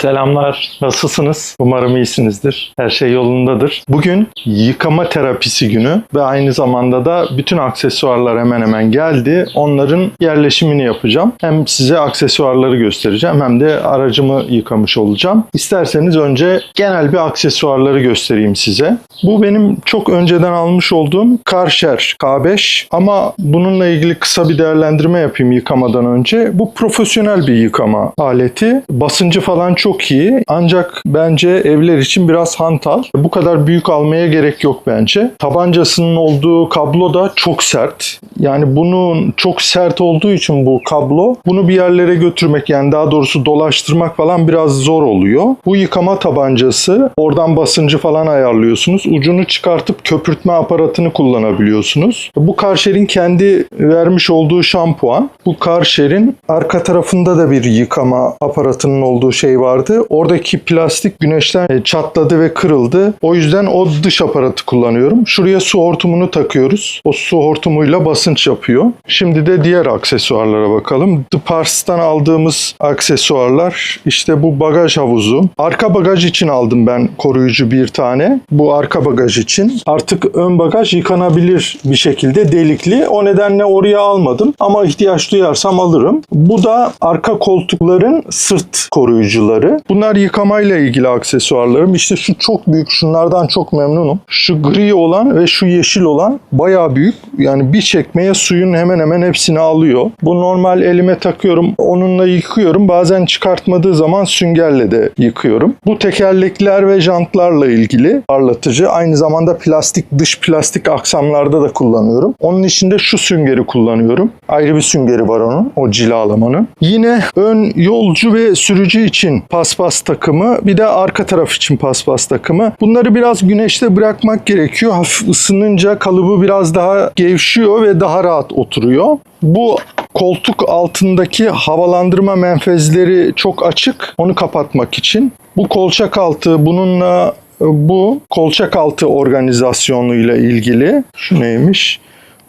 Selamlar, nasılsınız? Umarım iyisinizdir. Her şey yolundadır. Bugün yıkama terapisi günü ve aynı zamanda da bütün aksesuarlar hemen hemen geldi. Onların yerleşimini yapacağım. Hem size aksesuarları göstereceğim hem de aracımı yıkamış olacağım. İsterseniz önce genel bir aksesuarları göstereyim size. Bu benim çok önceden almış olduğum Karcher K5 ama bununla ilgili kısa bir değerlendirme yapayım yıkamadan önce. Bu profesyonel bir yıkama aleti. Basıncı falan çok iyi ancak bence evler için biraz hantal. Bu kadar büyük almaya gerek yok bence. Tabancasının olduğu kablo da çok sert. Yani bunun çok sert olduğu için bu kablo bunu bir yerlere götürmek yani daha doğrusu dolaştırmak falan biraz zor oluyor. Bu yıkama tabancası oradan basıncı falan ayarlıyorsunuz. Ucunu çıkartıp köpürtme aparatını kullanabiliyorsunuz. Bu Karcher'in kendi vermiş olduğu şampuan. Bu Karcher'in arka tarafında da bir yıkama aparatının olduğu şey vardı. Oradaki plastik güneşten e, çatladı ve kırıldı. O yüzden o dış aparatı kullanıyorum. Şuraya su hortumunu takıyoruz. O su hortumuyla basınç yapıyor. Şimdi de diğer aksesuarlara bakalım. The Pars'tan aldığımız aksesuarlar işte bu bagaj havuzu. Arka bagaj için aldım ben koruyucu bir tane. Bu arka bagaj için. Artık ön bagaj yıkanabilir bir şekilde delikli. O nedenle oraya almadım ama ihtiyaç duyarsam alırım. Bu da arka koltukların sırt koruyucuları. Bunlar yıkamayla ilgili aksesuarlarım. İşte şu çok büyük. Şunlardan çok memnunum. Şu gri olan ve şu yeşil olan bayağı büyük. Yani bir çekmeye suyun hemen hemen hepsini alıyor. Bu normal elime takıyorum. Onunla yıkıyorum. Bazen çıkartmadığı zaman süngerle de yıkıyorum. Bu tekerlekler ve jantlarla ilgili parlatıcı. Aynı zamanda plastik dış plastik aksamlarda da kullanıyorum. Onun içinde şu süngeri kullanıyorum. Ayrı bir süngeri var onun. O cilalamanın. Yine ön yolcu ve sürücü için paspas takımı. Bir de arka taraf için paspas takımı. Bunları biraz güneşte bırakmak gerekiyor. Hafif ısınınca kalıbı biraz daha gevşiyor ve daha rahat oturuyor. Bu koltuk altındaki havalandırma menfezleri çok açık. Onu kapatmak için. Bu kolçak altı bununla bu kolçak altı organizasyonuyla ilgili. Şu neymiş?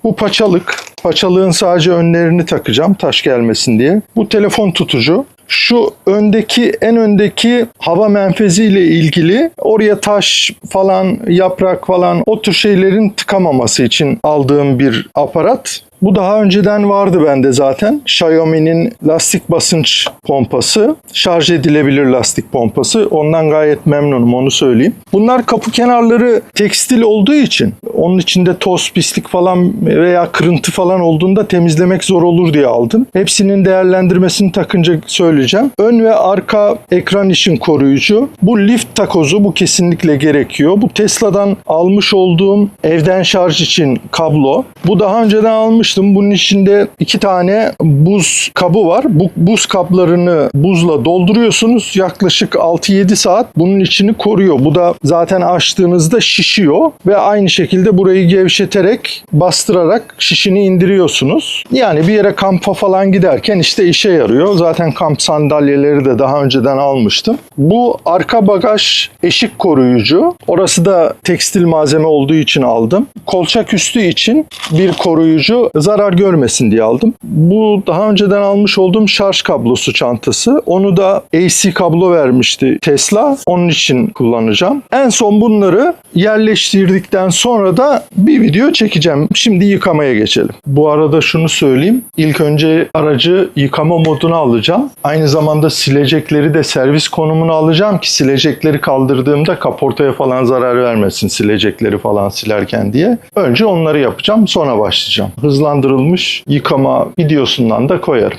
Bu paçalık. Paçalığın sadece önlerini takacağım taş gelmesin diye. Bu telefon tutucu. Şu öndeki en öndeki hava menfezi ile ilgili oraya taş falan yaprak falan o tür şeylerin tıkamaması için aldığım bir aparat. Bu daha önceden vardı bende zaten. Xiaomi'nin lastik basınç pompası, şarj edilebilir lastik pompası. Ondan gayet memnunum onu söyleyeyim. Bunlar kapı kenarları tekstil olduğu için onun içinde toz, pislik falan veya kırıntı falan olduğunda temizlemek zor olur diye aldım. Hepsinin değerlendirmesini takınca söyleyeceğim. Ön ve arka ekran için koruyucu. Bu lift takozu bu kesinlikle gerekiyor. Bu Tesla'dan almış olduğum evden şarj için kablo. Bu daha önceden almış almıştım. Bunun içinde iki tane buz kabı var. Bu buz kaplarını buzla dolduruyorsunuz. Yaklaşık 6-7 saat bunun içini koruyor. Bu da zaten açtığınızda şişiyor ve aynı şekilde burayı gevşeterek bastırarak şişini indiriyorsunuz. Yani bir yere kampa falan giderken işte işe yarıyor. Zaten kamp sandalyeleri de daha önceden almıştım. Bu arka bagaj eşik koruyucu. Orası da tekstil malzeme olduğu için aldım. Kolçak üstü için bir koruyucu zarar görmesin diye aldım. Bu daha önceden almış olduğum şarj kablosu çantası. Onu da AC kablo vermişti Tesla. Onun için kullanacağım. En son bunları yerleştirdikten sonra da bir video çekeceğim. Şimdi yıkamaya geçelim. Bu arada şunu söyleyeyim. İlk önce aracı yıkama moduna alacağım. Aynı zamanda silecekleri de servis konumuna alacağım ki silecekleri kaldırdığımda kaportaya falan zarar vermesin silecekleri falan silerken diye. Önce onları yapacağım sonra başlayacağım. Hızlandırılmış yıkama videosundan da koyarım.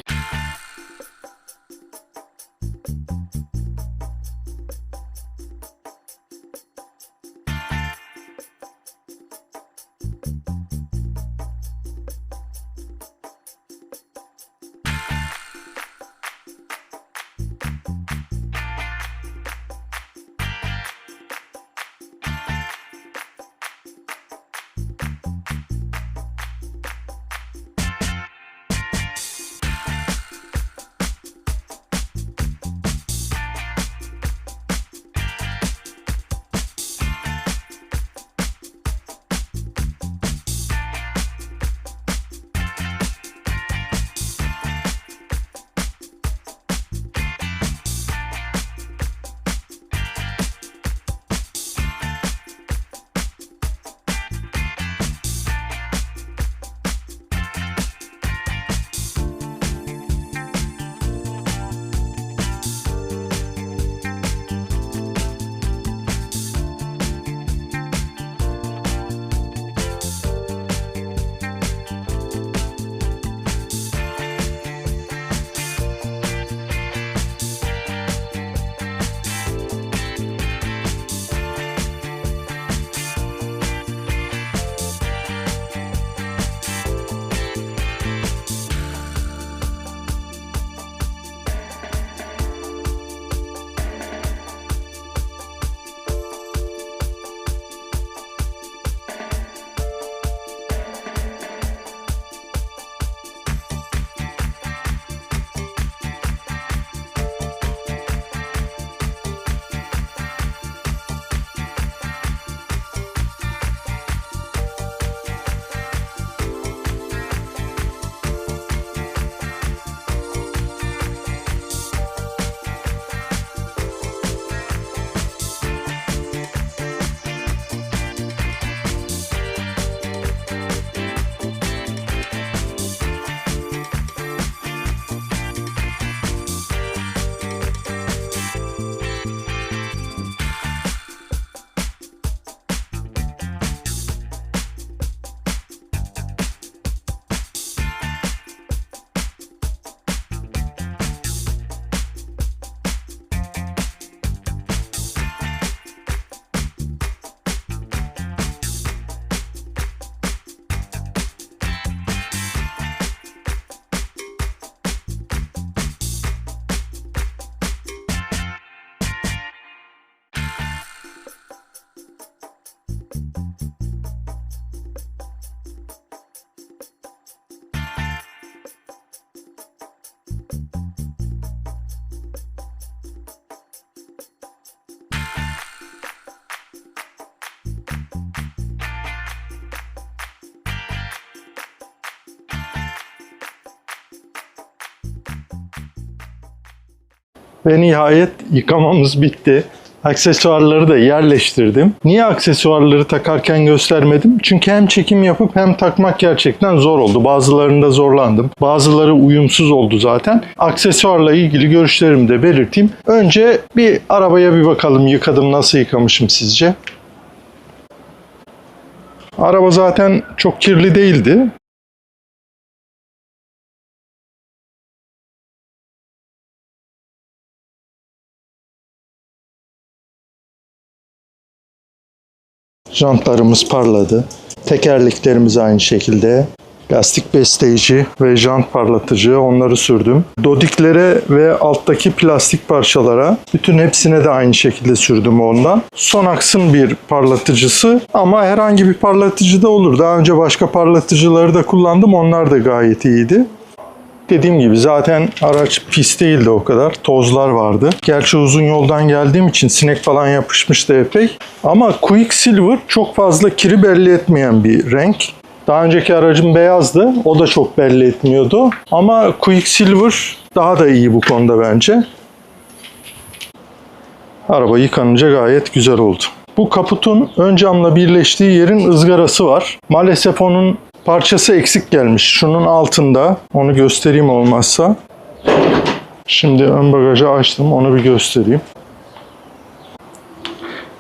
Ve nihayet yıkamamız bitti. Aksesuarları da yerleştirdim. Niye aksesuarları takarken göstermedim? Çünkü hem çekim yapıp hem takmak gerçekten zor oldu. Bazılarında zorlandım. Bazıları uyumsuz oldu zaten. Aksesuarla ilgili görüşlerimi de belirteyim. Önce bir arabaya bir bakalım yıkadım nasıl yıkamışım sizce? Araba zaten çok kirli değildi. Jantlarımız parladı. Tekerleklerimiz aynı şekilde. Lastik besleyici ve jant parlatıcı onları sürdüm. Dodiklere ve alttaki plastik parçalara bütün hepsine de aynı şekilde sürdüm ondan. Son aksın bir parlatıcısı ama herhangi bir parlatıcı da olur. Daha önce başka parlatıcıları da kullandım. Onlar da gayet iyiydi. Dediğim gibi zaten araç pis değildi o kadar. Tozlar vardı. Gerçi uzun yoldan geldiğim için sinek falan yapışmıştı epey. Ama Quicksilver çok fazla kiri belli etmeyen bir renk. Daha önceki aracım beyazdı. O da çok belli etmiyordu. Ama Quicksilver daha da iyi bu konuda bence. Araba yıkanınca gayet güzel oldu. Bu kaputun ön camla birleştiği yerin ızgarası var. Maalesef onun parçası eksik gelmiş. Şunun altında. Onu göstereyim olmazsa. Şimdi ön bagajı açtım. Onu bir göstereyim.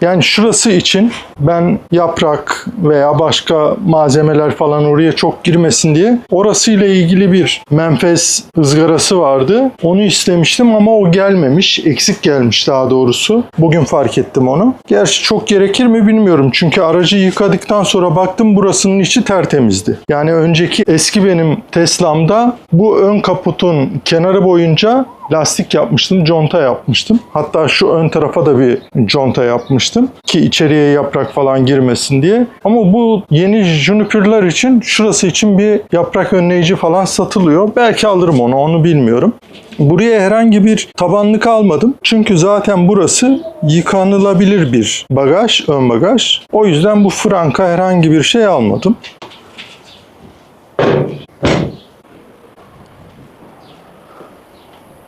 Yani şurası için ben yaprak veya başka malzemeler falan oraya çok girmesin diye orasıyla ilgili bir menfez ızgarası vardı. Onu istemiştim ama o gelmemiş. Eksik gelmiş daha doğrusu. Bugün fark ettim onu. Gerçi çok gerekir mi bilmiyorum. Çünkü aracı yıkadıktan sonra baktım burasının içi tertemizdi. Yani önceki eski benim Tesla'mda bu ön kaputun kenarı boyunca lastik yapmıştım, conta yapmıştım. Hatta şu ön tarafa da bir conta yapmıştım ki içeriye yaprak falan girmesin diye. Ama bu yeni Juniper'lar için şurası için bir yaprak önleyici falan satılıyor. Belki alırım onu, onu bilmiyorum. Buraya herhangi bir tabanlık almadım. Çünkü zaten burası yıkanılabilir bir bagaj, ön bagaj. O yüzden bu franka herhangi bir şey almadım.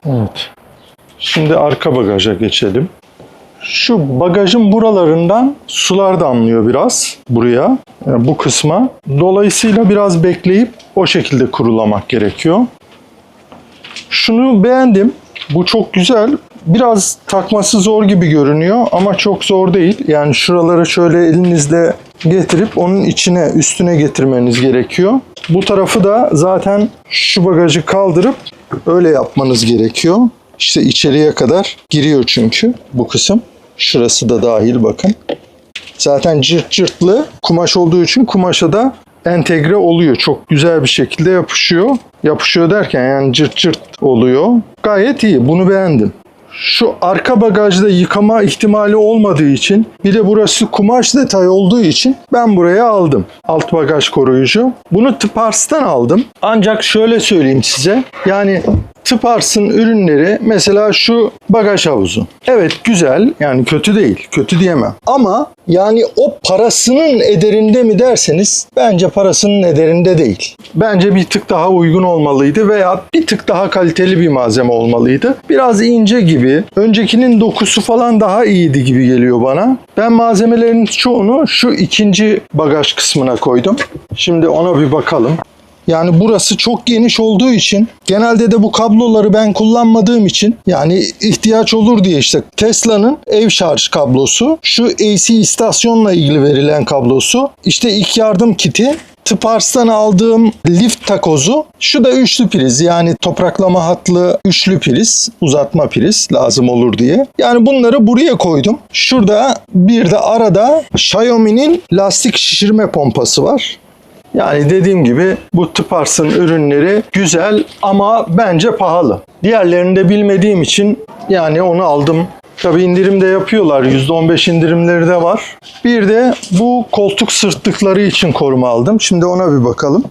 Evet. Şimdi arka bagaja geçelim. Şu bagajın buralarından sular damlıyor biraz buraya, yani bu kısma. Dolayısıyla biraz bekleyip o şekilde kurulamak gerekiyor. Şunu beğendim. Bu çok güzel. Biraz takması zor gibi görünüyor ama çok zor değil. Yani şuraları şöyle elinizle getirip onun içine, üstüne getirmeniz gerekiyor. Bu tarafı da zaten şu bagajı kaldırıp öyle yapmanız gerekiyor. İşte içeriye kadar giriyor çünkü bu kısım. Şurası da dahil bakın. Zaten cırt cırtlı kumaş olduğu için kumaşa da entegre oluyor. Çok güzel bir şekilde yapışıyor. Yapışıyor derken yani cırt cırt oluyor. Gayet iyi. Bunu beğendim. Şu arka bagajda yıkama ihtimali olmadığı için bir de burası kumaş detay olduğu için ben buraya aldım. Alt bagaj koruyucu. Bunu Tıpars'tan aldım. Ancak şöyle söyleyeyim size. Yani Tıpars'ın ürünleri mesela şu bagaj havuzu. Evet güzel yani kötü değil. Kötü diyemem. Ama yani o parasının ederinde mi derseniz bence parasının ederinde değil. Bence bir tık daha uygun olmalıydı veya bir tık daha kaliteli bir malzeme olmalıydı. Biraz ince gibi. Öncekinin dokusu falan daha iyiydi gibi geliyor bana. Ben malzemelerin çoğunu şu ikinci bagaj kısmına koydum. Şimdi ona bir bakalım. Yani burası çok geniş olduğu için genelde de bu kabloları ben kullanmadığım için yani ihtiyaç olur diye işte Tesla'nın ev şarj kablosu, şu AC istasyonla ilgili verilen kablosu, işte ilk yardım kiti, Tıpars'tan aldığım lift takozu. Şu da üçlü priz yani topraklama hatlı üçlü priz, uzatma priz lazım olur diye. Yani bunları buraya koydum. Şurada bir de arada Xiaomi'nin lastik şişirme pompası var. Yani dediğim gibi bu Tıpars'ın ürünleri güzel ama bence pahalı. Diğerlerini de bilmediğim için yani onu aldım. Tabi indirim de yapıyorlar. %15 indirimleri de var. Bir de bu koltuk sırtlıkları için koruma aldım. Şimdi ona bir bakalım.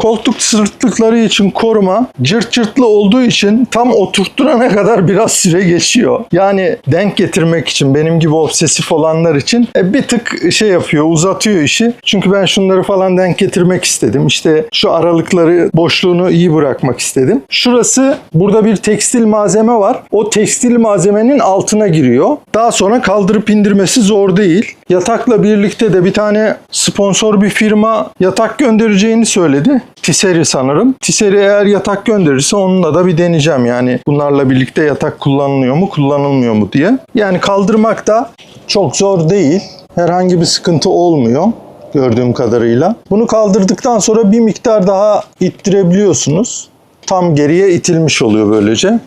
Koltuk sırtlıkları için koruma cırt cırtlı olduğu için tam oturtturana kadar biraz süre geçiyor. Yani denk getirmek için benim gibi obsesif olanlar için e, bir tık şey yapıyor uzatıyor işi. Çünkü ben şunları falan denk getirmek istedim. İşte şu aralıkları boşluğunu iyi bırakmak istedim. Şurası burada bir tekstil malzeme var. O tekstil malzemenin altına giriyor. Daha sonra kaldırıp indirmesi zor değil. Yatakla birlikte de bir tane sponsor bir firma yatak göndereceğini söyledi. Tiseri sanırım. Tiseri eğer yatak gönderirse onunla da bir deneyeceğim. Yani bunlarla birlikte yatak kullanılıyor mu kullanılmıyor mu diye. Yani kaldırmak da çok zor değil. Herhangi bir sıkıntı olmuyor gördüğüm kadarıyla. Bunu kaldırdıktan sonra bir miktar daha ittirebiliyorsunuz. Tam geriye itilmiş oluyor böylece.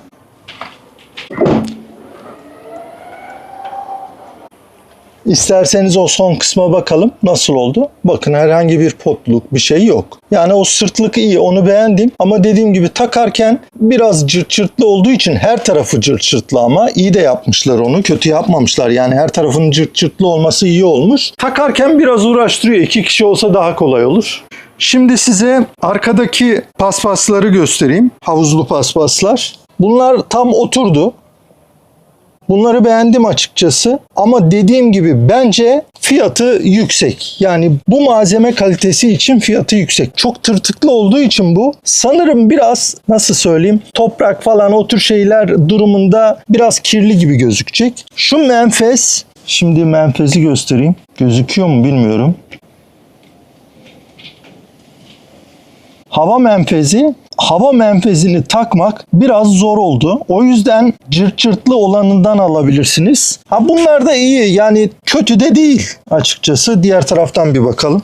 İsterseniz o son kısma bakalım nasıl oldu. Bakın herhangi bir potluk bir şey yok. Yani o sırtlık iyi onu beğendim ama dediğim gibi takarken biraz cırt cırtlı olduğu için her tarafı cırt cırtlı ama iyi de yapmışlar onu kötü yapmamışlar. Yani her tarafının cırt cırtlı olması iyi olmuş. Takarken biraz uğraştırıyor. İki kişi olsa daha kolay olur. Şimdi size arkadaki paspasları göstereyim. Havuzlu paspaslar. Bunlar tam oturdu. Bunları beğendim açıkçası ama dediğim gibi bence fiyatı yüksek. Yani bu malzeme kalitesi için fiyatı yüksek. Çok tırtıklı olduğu için bu sanırım biraz nasıl söyleyeyim toprak falan o tür şeyler durumunda biraz kirli gibi gözükecek. Şu menfez şimdi menfezi göstereyim. Gözüküyor mu bilmiyorum. hava menfezi hava menfezini takmak biraz zor oldu. O yüzden cırt cırtlı olanından alabilirsiniz. Ha bunlar da iyi yani kötü de değil açıkçası. Diğer taraftan bir bakalım.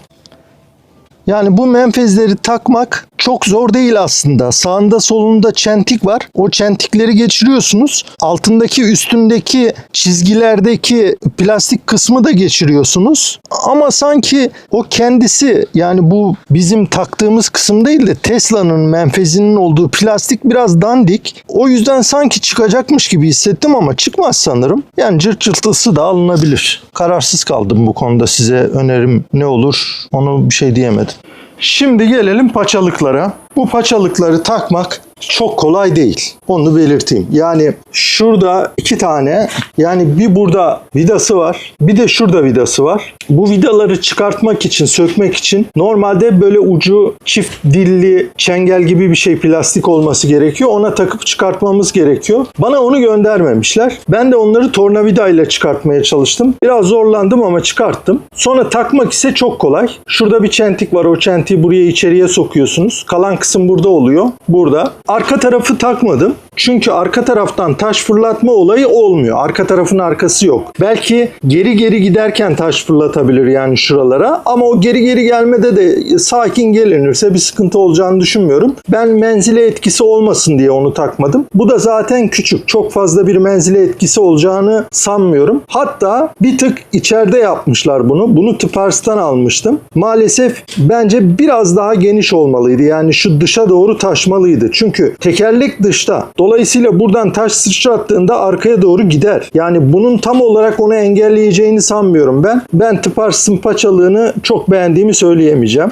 Yani bu menfezleri takmak çok zor değil aslında. Sağında solunda çentik var. O çentikleri geçiriyorsunuz. Altındaki üstündeki çizgilerdeki plastik kısmı da geçiriyorsunuz. Ama sanki o kendisi yani bu bizim taktığımız kısım değil de Tesla'nın menfezinin olduğu plastik biraz dandik. O yüzden sanki çıkacakmış gibi hissettim ama çıkmaz sanırım. Yani cırt cırtlısı da alınabilir. Kararsız kaldım bu konuda size önerim ne olur onu bir şey diyemedim. Şimdi gelelim paçalıklara. Bu paçalıkları takmak çok kolay değil. Onu belirteyim. Yani şurada iki tane yani bir burada vidası var. Bir de şurada vidası var. Bu vidaları çıkartmak için, sökmek için normalde böyle ucu çift dilli çengel gibi bir şey plastik olması gerekiyor. Ona takıp çıkartmamız gerekiyor. Bana onu göndermemişler. Ben de onları tornavida ile çıkartmaya çalıştım. Biraz zorlandım ama çıkarttım. Sonra takmak ise çok kolay. Şurada bir çentik var. O çentiği buraya içeriye sokuyorsunuz. Kalan kısım burada oluyor. Burada. Arka tarafı takmadım. Çünkü arka taraftan taş fırlatma olayı olmuyor. Arka tarafın arkası yok. Belki geri geri giderken taş fırlatabilir yani şuralara. Ama o geri geri gelmede de sakin gelinirse bir sıkıntı olacağını düşünmüyorum. Ben menzile etkisi olmasın diye onu takmadım. Bu da zaten küçük. Çok fazla bir menzile etkisi olacağını sanmıyorum. Hatta bir tık içeride yapmışlar bunu. Bunu Tıpars'tan almıştım. Maalesef bence biraz daha geniş olmalıydı. Yani şu dışa doğru taşmalıydı. Çünkü tekerlek dışta. Dolayısıyla buradan taş sıçrattığında arkaya doğru gider. Yani bunun tam olarak onu engelleyeceğini sanmıyorum ben. Ben Tıpars'ın paçalığını çok beğendiğimi söyleyemeyeceğim.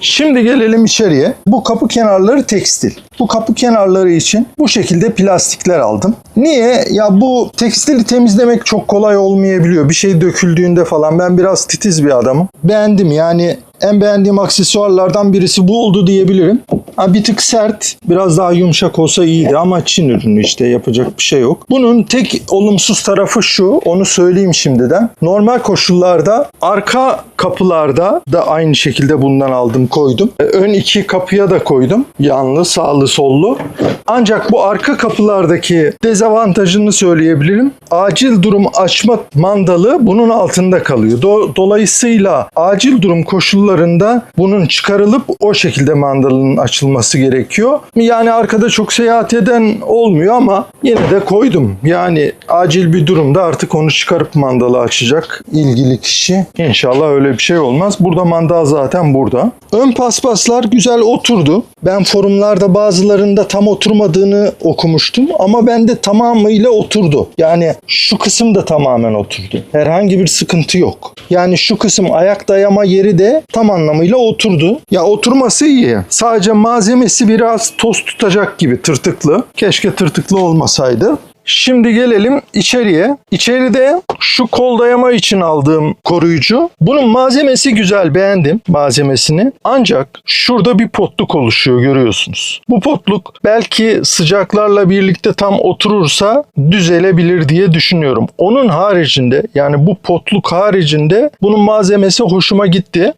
Şimdi gelelim içeriye. Bu kapı kenarları tekstil. Bu kapı kenarları için bu şekilde plastikler aldım. Niye? Ya bu tekstili temizlemek çok kolay olmayabiliyor. Bir şey döküldüğünde falan ben biraz titiz bir adamım. Beğendim yani en beğendiğim aksesuarlardan birisi bu oldu diyebilirim. Ha, bir tık sert, biraz daha yumuşak olsa iyiydi ama Çin ürünü işte yapacak bir şey yok. Bunun tek olumsuz tarafı şu, onu söyleyeyim şimdiden. Normal koşullarda arka kapılarda da aynı şekilde bundan aldım koydum. E, Ön iki kapıya da koydum. Yanlı, sağlı, sollu. Ancak bu arka kapılardaki dezavantajını söyleyebilirim. Acil durum açma mandalı bunun altında kalıyor. Do- dolayısıyla acil durum koşullarında bunun çıkarılıp o şekilde mandalının açılması gerekiyor. Yani arkada çok seyahat eden olmuyor ama yine de koydum. Yani acil bir durumda artık onu çıkarıp mandalı açacak ilgili kişi. İnşallah öyle bir şey olmaz. Burada mandal zaten burada. Ön paspaslar güzel oturdu. Ben forumlarda bazılarında tam oturmadığını okumuştum ama bende tamamıyla oturdu. Yani şu kısım da tamamen oturdu. Herhangi bir sıkıntı yok. Yani şu kısım ayak dayama yeri de tam anlamıyla oturdu. Ya oturması iyi. Sadece malzemesi biraz toz tutacak gibi tırtıklı. Keşke tırtıklı olmasaydı. Şimdi gelelim içeriye. İçeride şu kol dayama için aldığım koruyucu. Bunun malzemesi güzel beğendim malzemesini. Ancak şurada bir potluk oluşuyor görüyorsunuz. Bu potluk belki sıcaklarla birlikte tam oturursa düzelebilir diye düşünüyorum. Onun haricinde yani bu potluk haricinde bunun malzemesi hoşuma gitti.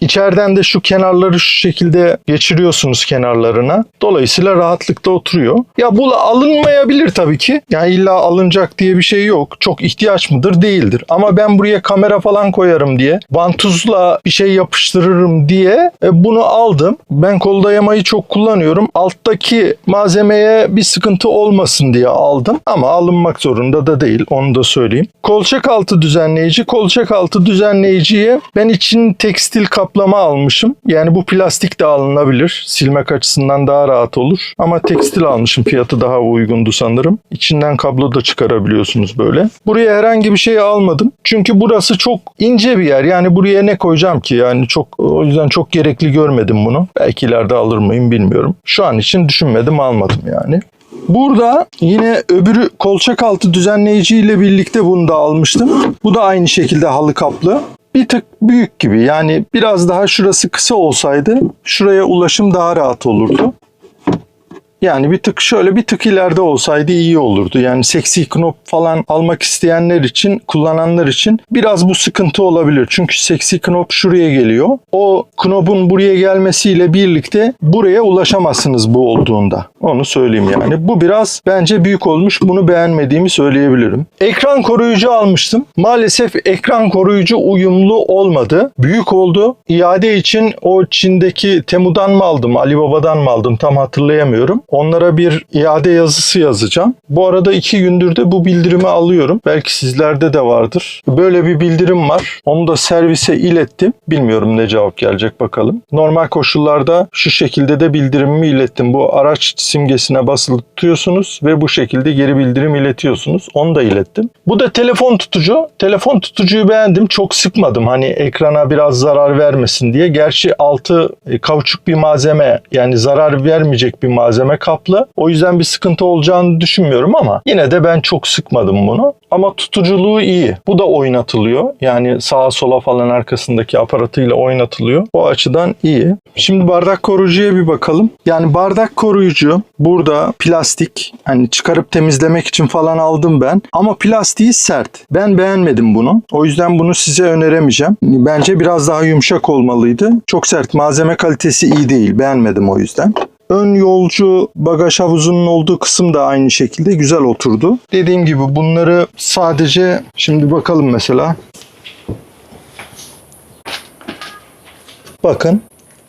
İçeriden de şu kenarları şu şekilde geçiriyorsunuz kenarlarına. Dolayısıyla rahatlıkla oturuyor. Ya bu alınmayabilir tabii ki. Yani illa alınacak diye bir şey yok. Çok ihtiyaç mıdır? Değildir. Ama ben buraya kamera falan koyarım diye, vantuzla bir şey yapıştırırım diye e, bunu aldım. Ben kol dayamayı çok kullanıyorum. Alttaki malzemeye bir sıkıntı olmasın diye aldım. Ama alınmak zorunda da değil. Onu da söyleyeyim. Kolçak altı düzenleyici. Kolçak altı düzenleyiciye ben için tekstil kaplama almışım. Yani bu plastik de alınabilir. Silmek açısından daha rahat olur. Ama tekstil almışım. Fiyatı daha uygundu sanırım. İçinden kablo da çıkarabiliyorsunuz böyle. Buraya herhangi bir şey almadım. Çünkü burası çok ince bir yer. Yani buraya ne koyacağım ki? Yani çok o yüzden çok gerekli görmedim bunu. Belki ileride alır mıyım bilmiyorum. Şu an için düşünmedim almadım yani. Burada yine öbürü kolçak altı düzenleyici ile birlikte bunu da almıştım. Bu da aynı şekilde halı kaplı. Bir tık büyük gibi yani biraz daha şurası kısa olsaydı şuraya ulaşım daha rahat olurdu. Yani bir tık şöyle bir tık ileride olsaydı iyi olurdu. Yani seksi knop falan almak isteyenler için, kullananlar için biraz bu sıkıntı olabilir. Çünkü seksi knop şuraya geliyor. O knopun buraya gelmesiyle birlikte buraya ulaşamazsınız bu olduğunda. Onu söyleyeyim yani. Bu biraz bence büyük olmuş. Bunu beğenmediğimi söyleyebilirim. Ekran koruyucu almıştım. Maalesef ekran koruyucu uyumlu olmadı. Büyük oldu. İade için o Çin'deki Temu'dan mı aldım, Ali Baba'dan mı aldım tam hatırlayamıyorum. Onlara bir iade yazısı yazacağım. Bu arada iki gündür de bu bildirimi alıyorum. Belki sizlerde de vardır. Böyle bir bildirim var. Onu da servise ilettim. Bilmiyorum ne cevap gelecek bakalım. Normal koşullarda şu şekilde de bildirimimi ilettim. Bu araç simgesine basılı tutuyorsunuz ve bu şekilde geri bildirim iletiyorsunuz. Onu da ilettim. Bu da telefon tutucu. Telefon tutucuyu beğendim. Çok sıkmadım. Hani ekrana biraz zarar vermesin diye. Gerçi altı e, kauçuk bir malzeme yani zarar vermeyecek bir malzeme kaplı. O yüzden bir sıkıntı olacağını düşünmüyorum ama yine de ben çok sıkmadım bunu. Ama tutuculuğu iyi. Bu da oynatılıyor. Yani sağa sola falan arkasındaki aparatıyla oynatılıyor. O açıdan iyi. Şimdi bardak koruyucuya bir bakalım. Yani bardak koruyucu burada plastik. Hani çıkarıp temizlemek için falan aldım ben. Ama plastiği sert. Ben beğenmedim bunu. O yüzden bunu size öneremeyeceğim. Bence biraz daha yumuşak olmalıydı. Çok sert. Malzeme kalitesi iyi değil. Beğenmedim o yüzden. Ön yolcu bagaj havuzunun olduğu kısım da aynı şekilde güzel oturdu. Dediğim gibi bunları sadece şimdi bakalım mesela. Bakın.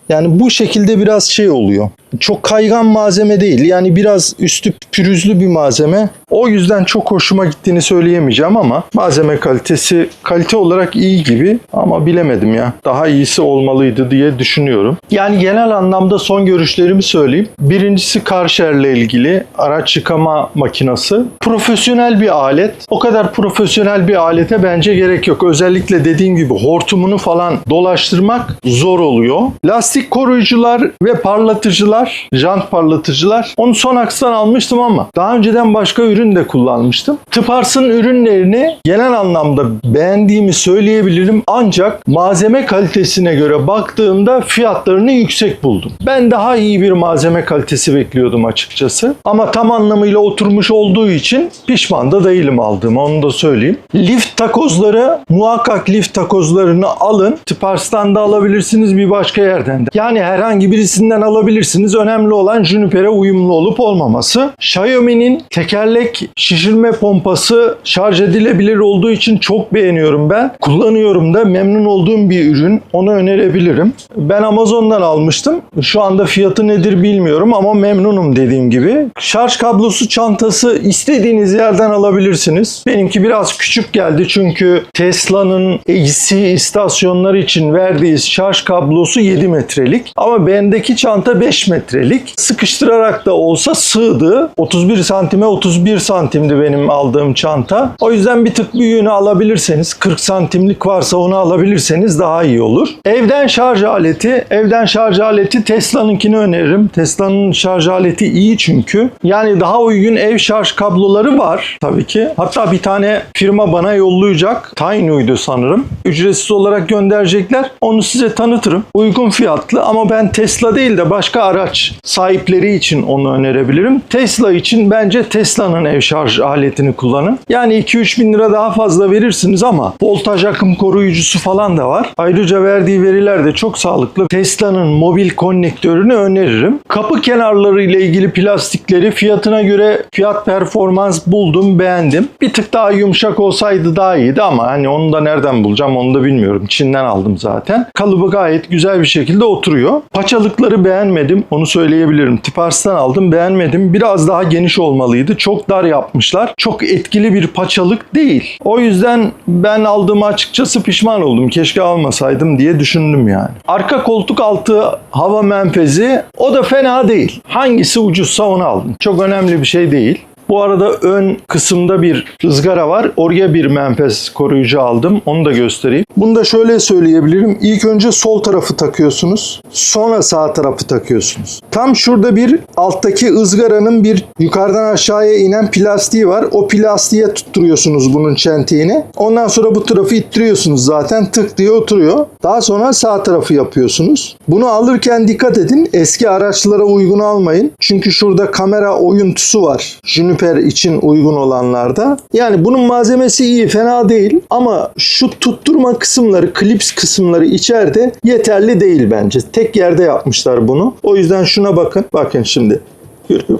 Yani bu şekilde biraz şey oluyor. Çok kaygan malzeme değil. Yani biraz üstü pürüzlü bir malzeme. O yüzden çok hoşuma gittiğini söyleyemeyeceğim ama malzeme kalitesi kalite olarak iyi gibi ama bilemedim ya. Daha iyisi olmalıydı diye düşünüyorum. Yani genel anlamda son görüşlerimi söyleyeyim. Birincisi Karşer'le ilgili araç yıkama makinası. Profesyonel bir alet. O kadar profesyonel bir alete bence gerek yok. Özellikle dediğim gibi hortumunu falan dolaştırmak zor oluyor. Lastik koruyucular ve parlatıcılar, jant parlatıcılar. Onu son akstan almıştım ama daha önceden başka ürün de kullanmıştım. Tıpars'ın ürünlerini genel anlamda beğendiğimi söyleyebilirim. Ancak malzeme kalitesine göre baktığımda fiyatlarını yüksek buldum. Ben daha iyi bir malzeme kalitesi bekliyordum açıkçası. Ama tam anlamıyla oturmuş olduğu için pişman da değilim aldığım onu da söyleyeyim. Lift takozları muhakkak lift takozlarını alın. Tıpars'tan da alabilirsiniz bir başka yerden de. Yani herhangi birisinden alabilirsiniz alacaksınız. Önemli olan Juniper'e uyumlu olup olmaması. Xiaomi'nin tekerlek şişirme pompası şarj edilebilir olduğu için çok beğeniyorum ben. Kullanıyorum da memnun olduğum bir ürün. Onu önerebilirim. Ben Amazon'dan almıştım. Şu anda fiyatı nedir bilmiyorum ama memnunum dediğim gibi. Şarj kablosu çantası istediğiniz yerden alabilirsiniz. Benimki biraz küçük geldi çünkü Tesla'nın AC istasyonları için verdiği şarj kablosu 7 metrelik. Ama bendeki çanta 5 metrelik. Sıkıştırarak da olsa sığdı. 31 santime 31 santimdi benim aldığım çanta. O yüzden bir tık büyüğünü alabilirseniz 40 santimlik varsa onu alabilirseniz daha iyi olur. Evden şarj aleti. Evden şarj aleti Tesla'nınkini öneririm. Tesla'nın şarj aleti iyi çünkü. Yani daha uygun ev şarj kabloları var tabii ki. Hatta bir tane firma bana yollayacak. Tinu'ydu sanırım. Ücretsiz olarak gönderecekler. Onu size tanıtırım. Uygun fiyatlı ama ben Tesla değil de başka araç sahipleri için onu önerebilirim. Tesla için bence Tesla'nın ev şarj aletini kullanın. Yani 2-3 bin lira daha fazla verirsiniz ama voltaj akım koruyucusu falan da var. Ayrıca verdiği veriler de çok sağlıklı. Tesla'nın mobil konnektörünü öneririm. Kapı kenarları ile ilgili plastikleri fiyatına göre fiyat performans buldum, beğendim. Bir tık daha yumuşak olsaydı daha iyiydi ama hani onu da nereden bulacağım onu da bilmiyorum. Çin'den aldım zaten. Kalıbı gayet güzel bir şekilde oturuyor. Paçalıkları beğenmedim. Onu söyleyebilirim. Tipars'tan aldım. Beğenmedim. Biraz daha geniş olmalıydı. Çok dar yapmışlar. Çok etkili bir paçalık değil. O yüzden ben aldığıma açıkçası pişman oldum. Keşke almasaydım diye düşündüm yani. Arka koltuk altı hava menfezi o da fena değil. Hangisi ucuzsa onu aldım. Çok önemli bir şey değil. Bu arada ön kısımda bir ızgara var. Oraya bir menfez koruyucu aldım. Onu da göstereyim. Bunu da şöyle söyleyebilirim. İlk önce sol tarafı takıyorsunuz. Sonra sağ tarafı takıyorsunuz. Tam şurada bir alttaki ızgaranın bir yukarıdan aşağıya inen plastiği var. O plastiğe tutturuyorsunuz bunun çentiğini. Ondan sonra bu tarafı ittiriyorsunuz zaten. Tık diye oturuyor. Daha sonra sağ tarafı yapıyorsunuz. Bunu alırken dikkat edin. Eski araçlara uygun almayın. Çünkü şurada kamera oyuntusu var. Juniper için uygun olanlarda. Yani bunun malzemesi iyi, fena değil. Ama şu tutturma kısımları, klips kısımları içeride yeterli değil bence. Tek yerde yapmışlar bunu. O yüzden şuna bakın. Bakın şimdi. Görüyor,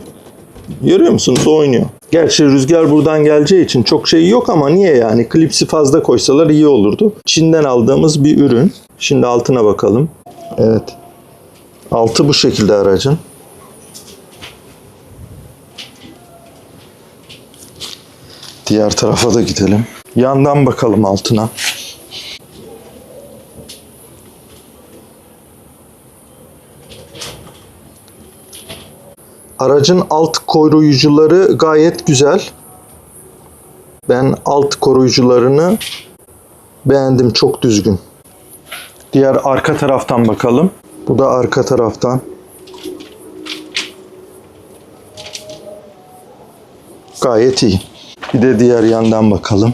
görüyor musunuz? Oynuyor. Gerçi rüzgar buradan geleceği için çok şey yok ama niye yani? Klipsi fazla koysalar iyi olurdu. Çin'den aldığımız bir ürün. Şimdi altına bakalım. Evet. Altı bu şekilde aracın. Diğer tarafa da gidelim. Yandan bakalım altına. Aracın alt koruyucuları gayet güzel. Ben alt koruyucularını beğendim. Çok düzgün. Diğer arka taraftan bakalım. Bu da arka taraftan. Gayet iyi. Bir de diğer yandan bakalım.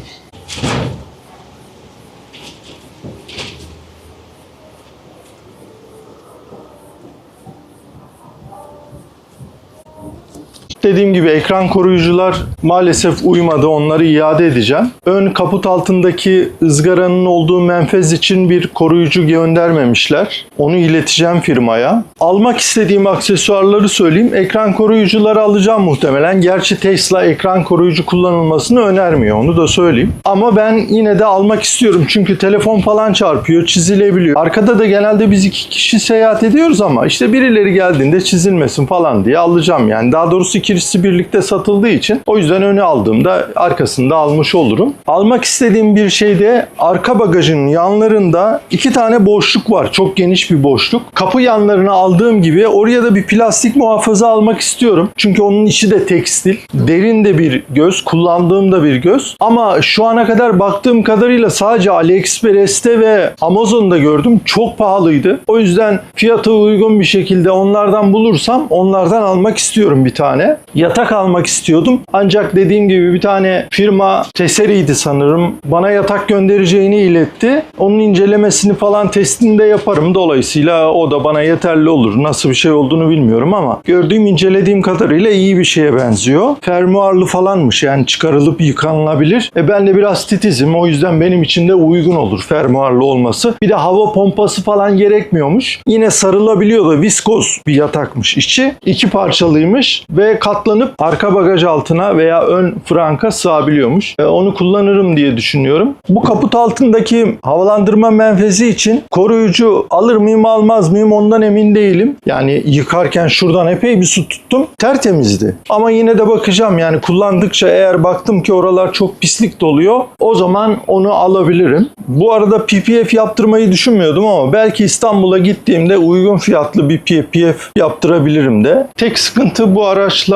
Dediğim gibi ekran koruyucular maalesef uymadı. Onları iade edeceğim. Ön kaput altındaki ızgaranın olduğu menfez için bir koruyucu göndermemişler. Onu ileteceğim firmaya. Almak istediğim aksesuarları söyleyeyim. Ekran koruyucuları alacağım muhtemelen. Gerçi Tesla ekran koruyucu kullanılmasını önermiyor. Onu da söyleyeyim. Ama ben yine de almak istiyorum. Çünkü telefon falan çarpıyor, çizilebiliyor. Arkada da genelde biz iki kişi seyahat ediyoruz ama işte birileri geldiğinde çizilmesin falan diye alacağım. Yani daha doğrusu ikisi birlikte satıldığı için o yüzden önü aldığımda arkasında almış olurum. Almak istediğim bir şey de arka bagajın yanlarında iki tane boşluk var. Çok geniş bir boşluk. Kapı yanlarına aldığım gibi oraya da bir plastik muhafaza almak istiyorum. Çünkü onun içi de tekstil. Derin de bir göz. Kullandığım da bir göz. Ama şu ana kadar baktığım kadarıyla sadece AliExpress'te ve Amazon'da gördüm. Çok pahalıydı. O yüzden fiyatı uygun bir şekilde onlardan bulursam onlardan almak istiyorum bir tane. Yatak almak istiyordum. Ancak dediğim gibi bir tane firma Teseri'ydi sanırım. Bana yatak göndereceğini iletti. Onun incelemesini falan testini de yaparım. Dolayısıyla o da bana yeterli olur. Nasıl bir şey olduğunu bilmiyorum ama gördüğüm incelediğim kadarıyla iyi bir şeye benziyor. Fermuarlı falanmış yani çıkarılıp yıkanılabilir. E ben de biraz titizim o yüzden benim için de uygun olur fermuarlı olması. Bir de hava pompası falan gerekmiyormuş. Yine sarılabiliyor da viskoz bir yatakmış içi. İki parçalıymış ve katlanıp arka bagaj altına veya ön franka sığabiliyormuş. E, onu kullanırım diye düşünüyorum. Bu kaput altındaki havalandırma menfezi için koruyucu alır mıyım almaz mıyım ondan emin değilim. Yani yıkarken şuradan epey bir su tuttum. Tertemizdi. Ama yine de bakacağım yani kullandıkça eğer baktım ki oralar çok pislik doluyor o zaman onu alabilirim. Bu arada PPF yaptırmayı düşünmüyordum ama belki İstanbul'a gittiğimde uygun fiyatlı bir PPF yaptırabilirim de. Tek sıkıntı bu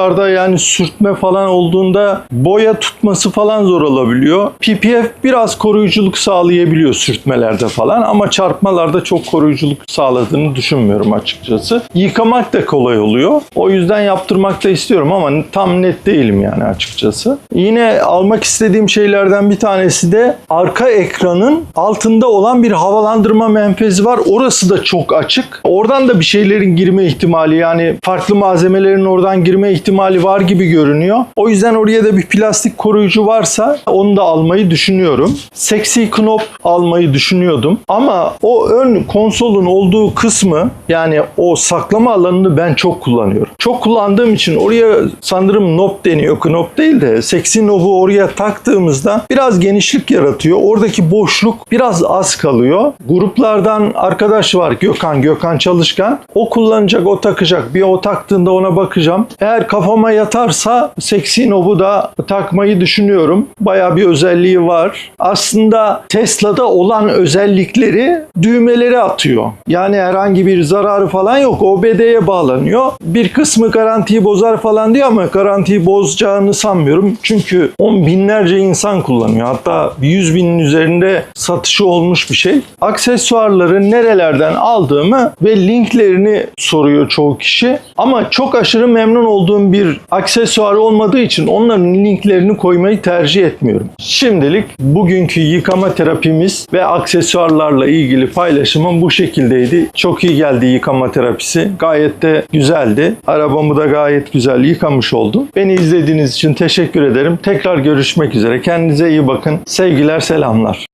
araçlarda yani sürtme falan olduğunda boya tutması falan zor olabiliyor. PPF biraz koruyuculuk sağlayabiliyor sürtmelerde falan ama çarpmalarda çok koruyuculuk sağladığını düşünmüyorum açıkçası. Yıkamak da kolay oluyor. O yüzden yaptırmak da istiyorum ama tam net değilim yani açıkçası. Yine almak istediğim şeylerden bir tanesi de arka ekranın altında olan bir havalandırma menfezi var. Orası da çok açık. Oradan da bir şeylerin girme ihtimali yani farklı malzemelerin oradan girme ihtimali var gibi görünüyor. O yüzden oraya da bir plastik koruyucu varsa onu da almayı düşünüyorum. Sexy Knop almayı düşünüyordum. Ama o ön konsolun olduğu kısmı yani o saklama alanını ben çok kullanıyorum. Çok kullandığım için oraya sanırım knob deniyor. Knop değil de Sexy Knob'u oraya taktığımızda biraz genişlik yaratıyor. Oradaki boşluk biraz az kalıyor. Gruplardan arkadaş var Gökhan, Gökhan Çalışkan. O kullanacak, o takacak. Bir o taktığında ona bakacağım. Eğer kafama yatarsa Sexy Knob'u da takmayı düşünüyorum. Baya bir özelliği var. Aslında Tesla'da olan özellikleri düğmeleri atıyor. Yani herhangi bir zararı falan yok. OBD'ye bağlanıyor. Bir kısmı garantiyi bozar falan diyor ama garantiyi bozacağını sanmıyorum. Çünkü on binlerce insan kullanıyor. Hatta 100 binin üzerinde satışı olmuş bir şey. Aksesuarları nerelerden aldığımı ve linklerini soruyor çoğu kişi. Ama çok aşırı memnun olduğum bir aksesuar olmadığı için onların linklerini koymayı tercih etmiyorum. Şimdilik bugünkü yıkama terapimiz ve aksesuarlarla ilgili paylaşımım bu şekildeydi. Çok iyi geldi yıkama terapisi. Gayet de güzeldi. Arabamı da gayet güzel yıkamış oldum. Beni izlediğiniz için teşekkür ederim. Tekrar görüşmek üzere. Kendinize iyi bakın. Sevgiler, selamlar.